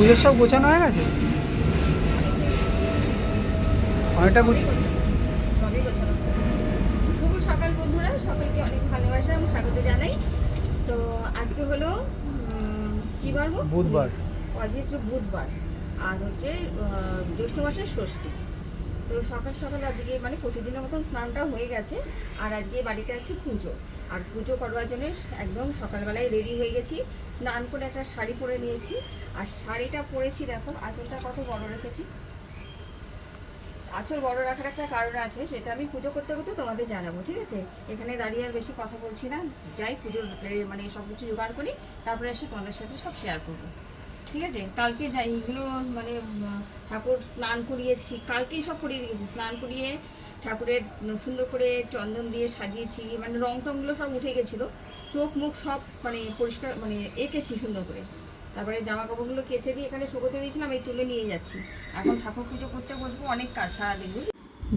পুজোর সব গোছানো হয়ে গেছে? অনেকটা গুছ সবই গোছানো। শুভ সকাল বন্ধুরা সকলকে অনেক ভালোবাসা আমি স্বাগত জানাই। তো আজকে হলো কি বার গো? বুধবার। আজকে হচ্ছে বুধবার আর হচ্ছে জ্যৈষ্ঠ মাসের ষষ্ঠী। তো সকাল সকাল আজকে মানে প্রতিদিনের মতন স্নানটা হয়ে গেছে, আর আজকে বাড়িতে আছে পুজো। আর পুজো করবার জন্য একদম সকালবেলায় রেডি হয়ে গেছি, স্নান করে একটা শাড়ি পরে নিয়েছি। আর শাড়িটা পরেছি দেখো, আঁচলটা কত বড় রেখেছি। আঁচল বড় রাখার একটা কারণ আছে, সেটা আমি পুজো করতে করতে তোমাদের জানাব, ঠিক আছে? এখানে দাঁড়িয়ে আর বেশি কথা বলছি না, যাই পুজোর মানে সব কিছু জোগাড় করি, তারপরে এসে তোমাদের সাথে সব শেয়ার করব। ঠিক আছে? কালকে যাই এইগুলো মানে ঠাকুর স্নান করিয়েছি। কালকেই সব করিয়ে রেখেছি। স্নান করিয়ে ঠাকুরের সুন্দর করে চন্দন দিয়ে সাজিয়েছি। মানে রং টংগুলো সব উঠে গেছিল। চোখ মুখ সব মানে পরিষ্কার মানে এঁকেছি সুন্দর করে। তারপরে জামা কাপড়গুলো কেচে দিয়ে এখানে শুকোতে দিয়েছিলাম, এই তুলে নিয়ে যাচ্ছি। এখন ঠাকুর পুজো করতে বসবো অনেক কাজ সারাদিন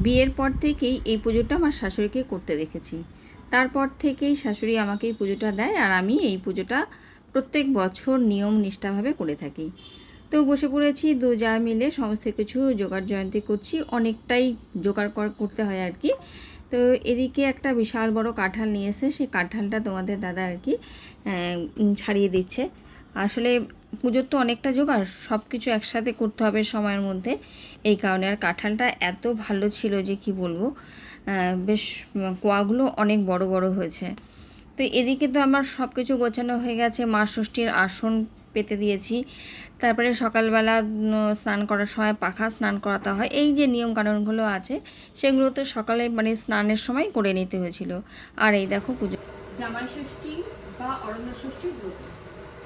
বিয়ের পর থেকেই এই পুজোটা আমার শাশুড়িকে করতে দেখেছি। তারপর থেকেই শাশুড়ি আমাকে এই পুজোটা দেয় আর আমি এই পুজোটা প্রত্যেক বছর নিয়ম নিষ্ঠাভাবে করে থাকি। তো বসে পড়েছি, দু যা মিলে সমস্ত কিছু জোগাড় জয়ন্তী করছি, অনেকটাই জোগাড় কর- করতে হয় আর কি। তো এদিকে একটা বিশাল বড় কাঁঠাল নিয়ে এসে, সেই কাঁঠালটা তোমাদের দাদা আর কি ছাড়িয়ে দিচ্ছে। আসলে পুজোর তো অনেকটা জোগাড় সব কিছু একসাথে করতে হবে সময়ের মধ্যে। এই কারণে আর কাঁঠালটা এত ভালো ছিল যে কি বলব বেশ কোয়াগুলো অনেক বড় বড় হয়েছে। তো এদিকে তো আমার সব কিছু গোছানো হয়ে গেছে। মা ষষ্ঠীর আসন পেতে দিয়েছি। তারপরে সকালবেলা স্নান করার সময় পাখা স্নান করাতে হয়। এই যে নিয়ম কানুনগুলো আছে, সেগুলো তো সকালে মানে স্নানের সময় করে নিতে হয়েছিল। আর এই দেখো পুজো জামাই ষষ্ঠী বা অরণ্য ষষ্ঠীর ব্রত।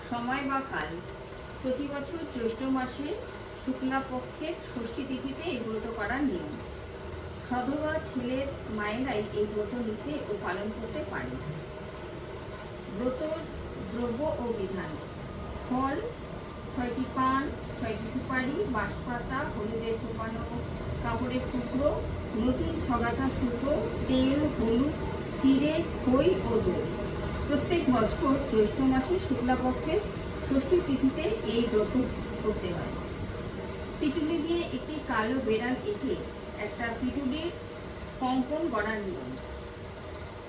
সময় বা কাল। প্রতি বছর জ্যৈষ্ঠ মাসে শুক্লা পক্ষের ষষ্ঠী তিথিতে এই ব্রত করার নিয়ম। সধবা ছেলের মায়েরাই এই ব্রত নিতে ও পালন করতে পারে ব্রত দ্রব্য ও বিধান। ফল, ছয়টি পান, ছয়টি সুপারি, বাঁশপাতা, হলুদের ছোপানো কাপড়ের টুকরো, নতুন ছগাছা সুতো, তেল, হলুদ চিড়ে খই ও দই প্রত্যেক বছর জ্যৈষ্ঠ মাসে শুক্লাপক্ষের ষষ্ঠী তিথিতে এই ব্রত করতে হয়। পিটুলি দিয়ে একটি কালো বেড়াল এঁকে একটা পিটুলির কঙ্কন গড়ার নিয়ম।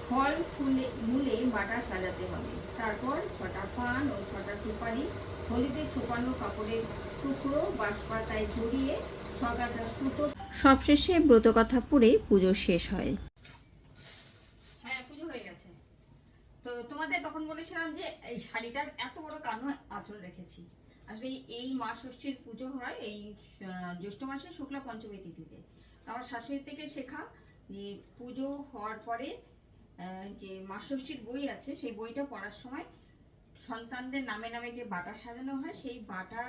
ফল ফুলে মূলে বাটা সাজাতে হবে। তারপর ছটা পান ও ছটা সুপারি হলিদে ছোপানো কাপড়ের টুকরো বাঁশপাতায় জড়িয়ে ছগাছা সুতো। সবশেষে ব্রতকথা পড়ে পুজো শেষ হয়। হ্যাঁ পুজো হয়ে গেছে। তো তোমাদের তখন বলেছিলাম যে এই শাড়িটার এত বড় কানো আঁচল রেখেছি। আসলে এই মা ষষ্ঠীর পুজো হয় এই জ্যৈষ্ঠ মাসে শুক্লা পঞ্চমী তিথিতে। আমার শাশুড়ির থেকে শেখা যে পুজো হওয়ার পরে যে মা ষষ্ঠীর বই আছে, সেই বইটা পড়ার সময় সন্তানদের নামে নামে যে বাটা সাজানো হয়, সেই বাটা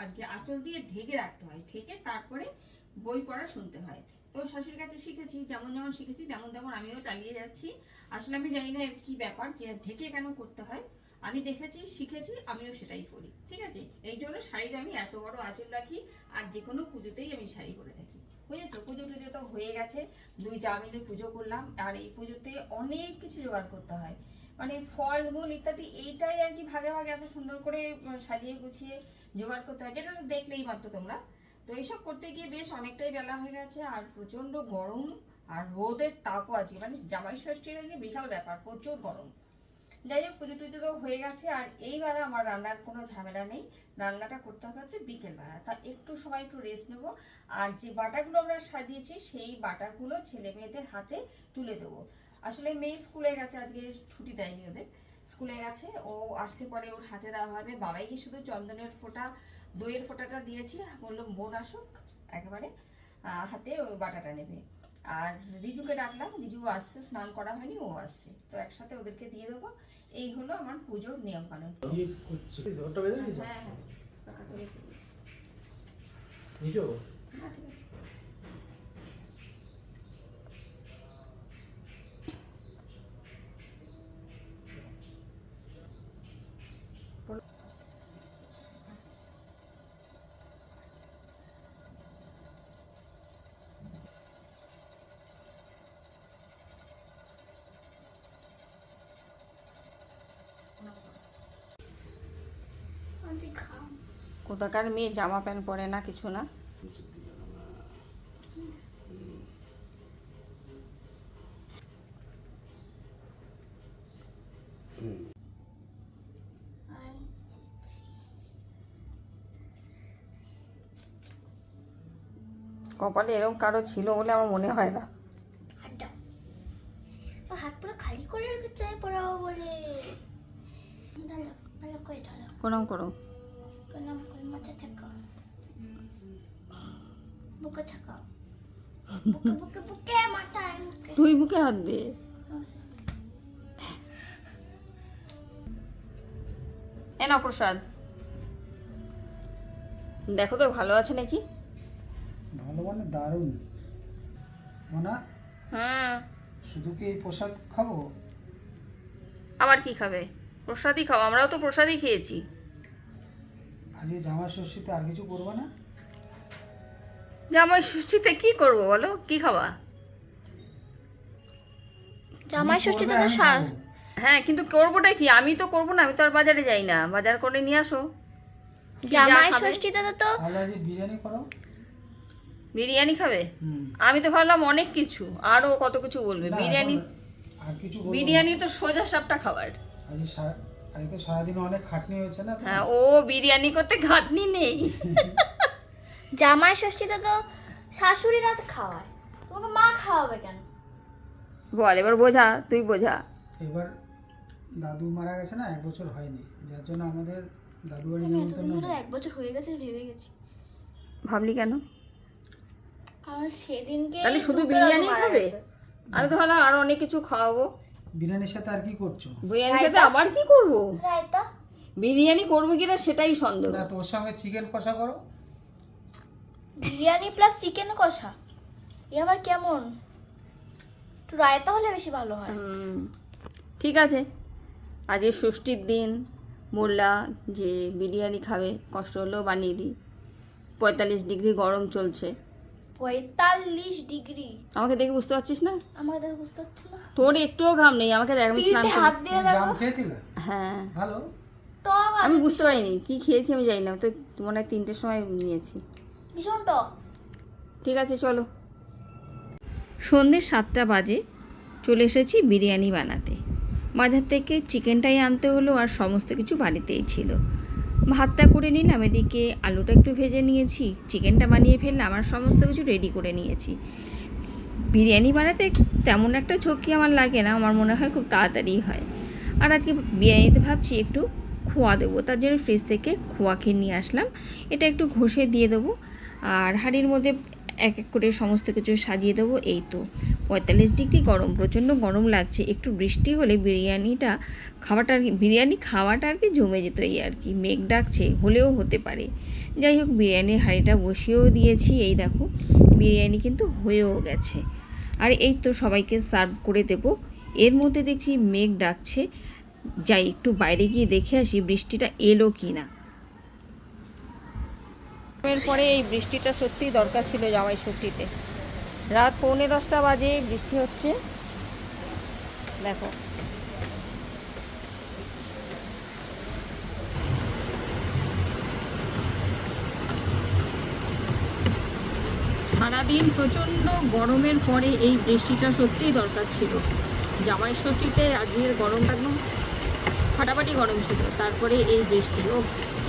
আর কি আঁচল দিয়ে ঢেকে রাখতে হয়। ঢেকে তারপরে বই পড়া শুনতে হয়। তো শাশুড়ির কাছে শিখেছি, যেমন যেমন শিখেছি, তেমন তেমন আমিও চালিয়ে যাচ্ছি। আসলে আমি জানি না কি ব্যাপার, যে ঢেকে কেন করতে হয়। আমি দেখেছি, শিখেছি, আমিও সেটাই করি। ঠিক আছে? এই জন্য শাড়িটা আমি এত বড় আঁচল রাখি, আর যে কোনো পুজোতেই আমি শাড়ি করে থাকি। বুঝেছ পুজো টুজো তো হয়ে গেছে। দুই চা মিলে পুজো করলাম, আর এই পুজোতে অনেক কিছু জোগাড় করতে হয়। মানে ফল, মূল ইত্যাদি, এইটাই আর কি ভাগে ভাগে এত সুন্দর করে সাজিয়ে গুছিয়ে জোগাড় করতে হয়। যেটা তো দেখলেই মাত্র তোমরা। তো এইসব করতে গিয়ে বেশ অনেকটাই বেলা হয়ে গেছে, আর প্রচণ্ড গরম আর রোদের তাপও আছে। মানে জামাই ষষ্ঠীর বিশাল ব্যাপার, প্রচুর গরম। যাই হোক পুজো টুজো তো হয়ে গেছে আর এই বেলা আমার রান্নার কোনো ঝামেলা নেই। রান্নাটা করতে হবে হচ্ছে বিকেলবেলা। তা একটু সময় একটু রেস্ট নেব। আর যে বাটাগুলো আমরা সাজিয়েছি, সেই বাটাগুলো ছেলে মেয়েদের হাতে তুলে দেবো। আসলে মেয়ে স্কুলে গেছে, আজকে ছুটি দেয়নি ওদের। স্কুলে গেছে, ও আসলে পরে ওর হাতে দেওয়া হবে। বাবাই বাবাইকে শুধু চন্দনের ফোঁটা, দইয়ের ফোঁটাটা দিয়েছি। বলল, বোন আসুক। একেবারে হাতে ওই বাটাটা নেবে। আর রিজুকে ডাকলাম রিজু আসছে স্নান করা হয়নি ও আসছে। তো একসাথে ওদেরকে দিয়ে দেবো। এই হলো আমার পুজোর নিয়ম কানুন। দিয়েছ? হ্যাঁ হ্যাঁ কোথাকার মেয়ে জামা প্যান্ট পরে না কিছু না। কপালে এরকম কারও ছিল বলে আমার মনে হয় না। হাত পুরো খালি করে রেখেছে পড়াবো বলে। প্রণাম করো মাথা বুকে বুকে বুকে বুকে মাথায় তুই মুখে হাত দে এ না প্রসাদ দেখো তো ভালো আছে নাকি? ভালো মানে দারুণ। মোনা হুম শুধু কি এই প্রসাদ খাব? আবার কি খাবে? প্রসাদই খাও আমরাও তো প্রসাদই খেয়েছি। আজকে জামা ষষ্ঠীতে আর কিছু করব না? জামাই ষষ্ঠীতে কি করব বলো? কি খাওয়া জামাই ষষ্ঠীতে তো হ্যাঁ কিন্তু করবোটা কি? আমি তো করব না আমি তো আর বাজারে যাই না। বাজার করে নিয়ে আসো। জামাই ষষ্ঠীতে তো তো তাহলে আজকে বিরিয়ানি করো। বিরিয়ানি খাবে? আমি তো ভাবলাম অনেক কিছু আরও কত কিছু বলবে। বিরিয়ানি আর কিছু বিরিয়ানি তো সোজা সাপটা খাবার। তো সারাদিন অনেক খাটনি হয়েছে না হ্যাঁ ও বিরিয়ানি করতে ঘাটনি নেই। জামাই ষষ্ঠীতে তো শাশুড়িরা তো খাওয়ায়। তোমাকে মা খাওয়াবে কেন? বল এবার বোঝা তুই বোঝা। এবার দাদু মারা গেছে না এক বছর হয়নি। যার জন্য আমাদের দাদু বাড়ি এতদিন ধরে এক বছর হয়ে গেছে ভেবে গেছি। ভাবলি কেন? কারণ সেদিনকে তাহলে শুধু বিরিয়ানি খাবে? আমি তো ভাবলাম আরও অনেক কিছু খাওয়াবো। বিরিয়ানির সাথে আর কি করছ? বিরিয়ানির সাথে আবার কি করব? রায়তা? বিরিয়ানি করব কিনা সেটাই সন্দেহ। না তোর সঙ্গে চিকেন কষা করো। বিরিয়ানি প্লাস চিকেন কষা। এ আবার কেমন? একটু রায়তা হলে বেশি ভালো হয়। হুম, ঠিক আছে। আজকে ষষ্ঠীর দিন মোল্লা যে বিরিয়ানি খাবে কষ্ট হলেও বানিয়ে দিই। পঁয়তাল্লিশ ডিগ্রি গরম চলছে। পঁয়তাল্লিশ ডিগ্রি। আমাকে দেখে বুঝতে পারছিস না? আমাকে দেখে বুঝতে পারছি না। তোর একটুও ঘাম নেই আমাকে দেখ আমি স্নান করি। হাত দিয়ে দেখো। হ্যাঁ। ভালো? টক আমি বুঝতে পারিনি কি খেয়েছি আমি জানি না তো মনে হয় তিনটের সময় নিয়েছি। ভীষণ টক। ঠিক আছে চলো। সন্ধ্যে সাতটা বাজে চলে এসেছি বিরিয়ানি বানাতে। বাজার থেকে চিকেনটাই আনতে হলো আর সমস্ত কিছু বাড়িতেই ছিল। ভাতটা করে নিলাম, এদিকে আলুটা একটু ভেজে নিয়েছি, চিকেনটা বানিয়ে ফেললাম, আর সমস্ত কিছু রেডি করে নিয়েছি। বিরিয়ানি বানাতে তেমন একটা ঝক্কি আমার লাগে না, আমার মনে হয় খুব তাড়াতাড়ি হয়। আর আজকে বিরিয়ানিতে ভাবছি একটু খোয়া দেবো, তার জন্য ফ্রিজ থেকে খোয়া খেয়ে নিয়ে আসলাম। এটা একটু ঘষে দিয়ে দেবো, আর হাঁড়ির মধ্যে এক এক করে সমস্ত কিছু সাজিয়ে দেবো। এই তো পঁয়তাল্লিশ ডিগ্রি গরম, প্রচণ্ড গরম লাগছে। একটু বৃষ্টি হলে বিরিয়ানিটা খাওয়াটা আর কি বিরিয়ানি খাওয়াটা আর কি জমে যেত এই আর কি। মেঘ ডাকছে, হলেও হতে পারে। যাই হোক, বিরিয়ানির হাঁড়িটা বসিয়েও দিয়েছি। এই দেখো, বিরিয়ানি কিন্তু হয়েও গেছে। আর এই তো সবাইকে সার্ভ করে দেবো। এর মধ্যে দেখছি মেঘ ডাকছে। যাই, একটু বাইরে গিয়ে দেখে আসি বৃষ্টিটা এলো কি না পরে এই বৃষ্টিটা সত্যিই দরকার ছিল জামাই ষষ্ঠীতে রাত পৌনে দশটা বাজে বৃষ্টি হচ্ছে। দেখো। সারাদিন প্রচণ্ড গরমের পরে এই বৃষ্টিটা সত্যিই দরকার ছিল। জামাই ষষ্ঠীতে আজকের গরমটা একদম ফাটাফাটি গরম ছিল, তারপরে এই বৃষ্টি। ও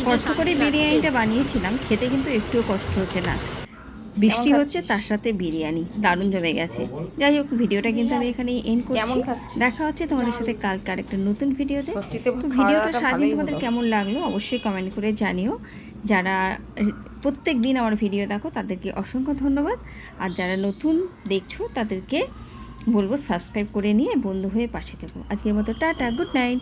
কষ্ট করে বিরিয়ানিটা বানিয়েছিলাম খেতে কিন্তু একটুও কষ্ট হচ্ছে না। বৃষ্টি হচ্ছে তার সাথে বিরিয়ানি। দারুণ জমে গেছে। যাই হোক ভিডিওটা কিন্তু আমি এখানে এন্ড করছি। দেখা হচ্ছে তোমাদের সাথে কালকে আরেকটা নতুন ভিডিওতে। তো ভিডিওটা সারাদিন তোমাদের কেমন লাগল অবশ্যই কমেন্ট করে জানিও। যারা প্রত্যেক দিন আমার ভিডিও দেখো তাদেরকে অসংখ্য ধন্যবাদ। আর যারা নতুন দেখছ তাদেরকে বলব সাবস্ক্রাইব করে নিয়ে বন্ধু হয়ে পাশে থেকো। আজকের মতো টাটা গুড নাইট